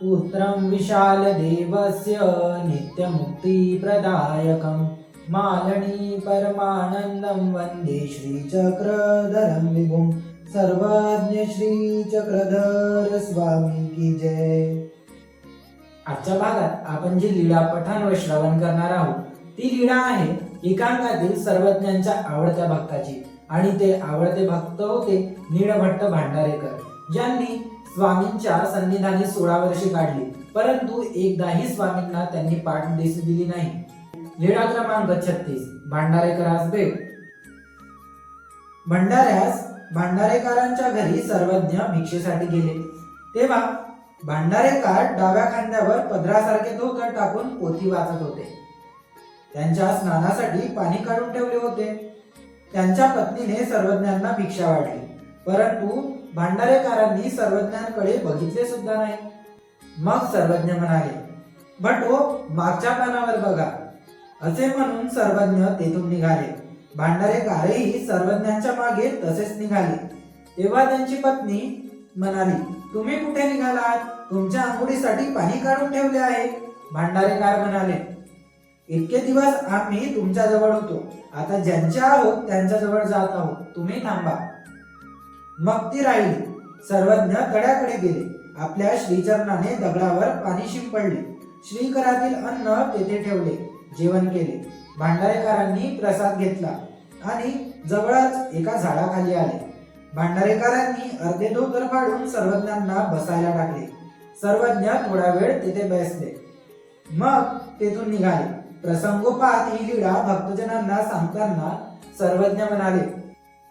पुत्रं विशालदेवस्य नित्यमुक्तिप्रदायकं मालनी परमानन्दं वन्दे श्रीचक्रधरं विभुं सर्वज्ञ श्रीचक्रधर स्वामी की जय। आजच्या भागात आपण जी लीळा पठण व श्रवण करणार आहोत ती लीळा आहे एकांकातील सर्वज्ञांच्या आवडत्या भक्ताची. आणि ते आवडते भक्त होते नीळभट्ट भांडारेकर ज्यांनी स्वामींच्या सन्निधानी सोळा वर्षे काढली. परंतु एकदाही स्वामींना त्यांनी पाठ दिसू दिली नाही. लीळा क्रमांक छत्तीस भांडारेकरास भेट भंडाऱ्यास भांडारेकरांच्या घरी सर्वज्ञ भिक्षेसाठी गेले. तेव्हा भांडारेकर डाव्या खांद्यावर पदरासारखे धोतर टाकून पोथी वाचत होते. त्यांच्या स्नानासाठी पाणी काढून ठेवले होते. त्यांच्या पत्नीने सर्वज्ञांना भिक्षा वाढली. परंतु भांडारेकरांनी सर्वज्ञांकडे बघितले सुद्धा नाही. मग सर्वज्ञ म्हणाले भटो हो, मागच्या पानावर बघा. असे म्हणून सर्वज्ञ तेथून निघाले. भांडारेकारही सर्वज्ञांच्या मागे तसेच निघाले. तेव्हा त्यांची पत्नी म्हणाली तुम्ही कुठे निघालात? तुमच्या आंघोळीसाठी पाणी काढून ठेवले आहे. भांडारेकार म्हणाले इतके दिवस आम्ही तुमच्या जवळ होतो. आता ज्यांचे आहोत त्यांच्या जवळ जात आहोत. तुम्ही थांबा. मग ती राहिली. सर्वज्ञ तड्याकडे गेले. आपल्या श्रीचरणाने दगडावर पाणी शिंपडले. श्रीकरातील अन्न तेथे ठेवले. जेवण केले. भांडारेकरांनी प्रसाद घेतला. आणि जवळच एका झाडाखाली आले. भांडारेकरांनी अर्धे धोतर फाडून सर्वज्ञांना बसायला टाकले. सर्वज्ञ थोडा वेळ तिथे बसले. मग तेथून निघाले. प्रसंगोपात ही लीळा भक्तजनांना सांगताना सर्वज्ञ म्हणाले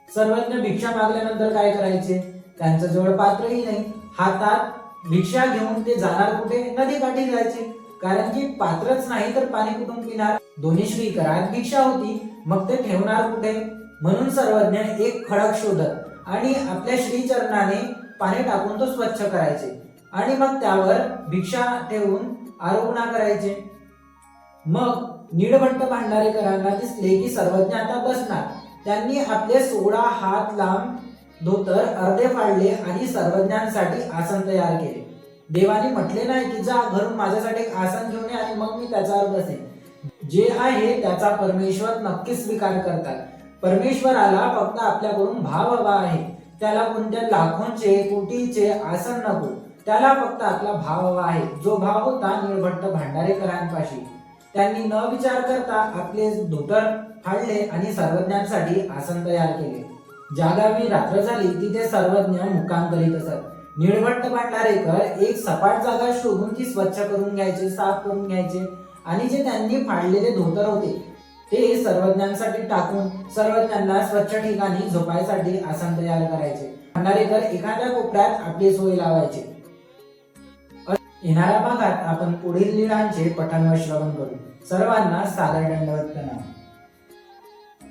सर्वज्ञ भिक्षा मागल्यानंतर काय करायचे? त्यांच्या जवळ पात्रही नाही. हातात भिक्षा घेऊन ते जाणार कुठे? नदी काठी जायचे. कारण की पात्रच नाही तर पाणी कुठून पिणार? दोन्ही श्रीकरात भिक्षा होती. मग ते ठेवणार कुठे? म्हणून सर्वज्ञ एक खडक शोधत आणि आपल्या श्रीचरणाने पाणी टाकून तो स्वच्छ करायचे. आणि मग त्यावर भिक्षा ठेवून आरोपणा करायचे. मग नीळभट्ट भांडारेकरांना दिसले की सर्वज्ञ आता बसणार. त्यांनी आपले सोळा हात लांब धोतर अर्धे फाडले आणि सर्वज्ञांसाठी आसन तयार केले. देवाने म्हटले नाही की जा घरून माझ्यासाठी एक आसन घेऊन ये आणि मग मी त्याच्यावर बसेन. जे आहे त्याचा परमेश्वर नक्कीच स्वीकार करतात. परमेश्वराला फक्त आपल्याकडून भाव हवा आहे. त्याला कोणत्या लाखोंचे कोटीचे आसन नको. त्याला फक्त आपला भाव हवा आहे. जो भाव होता निळभट्ट भांडारेकरांपाशी. त्यांनी न विचार करता आपले धोतर फाडले आणि सर्वज्ञांसाठी आसन तयार केले. ज्या गावी रात्र झाली तिथे सर्वज्ञ मुक्काम करीत असत. निळभट्ट भांडारेकर एक सपाट जागा शोधून ती स्वच्छ करून घ्यायचे साफ करून घ्यायचे. आणि जे त्यांनी फाडलेले धोतर होते ते सर्वज्ञांसाठी टाकून सर्वज्ञांना स्वच्छ ठिकाणी झोपायसाठी आसन तयार करायचे. भांडारेकर एखाद्या कोपऱ्यात आपली सोय लावायचे. येणाऱ्या भागात आपण पुढील लीळांचे पठण व श्रवण करू. सर्वांना सादर दंडवत प्रणाम.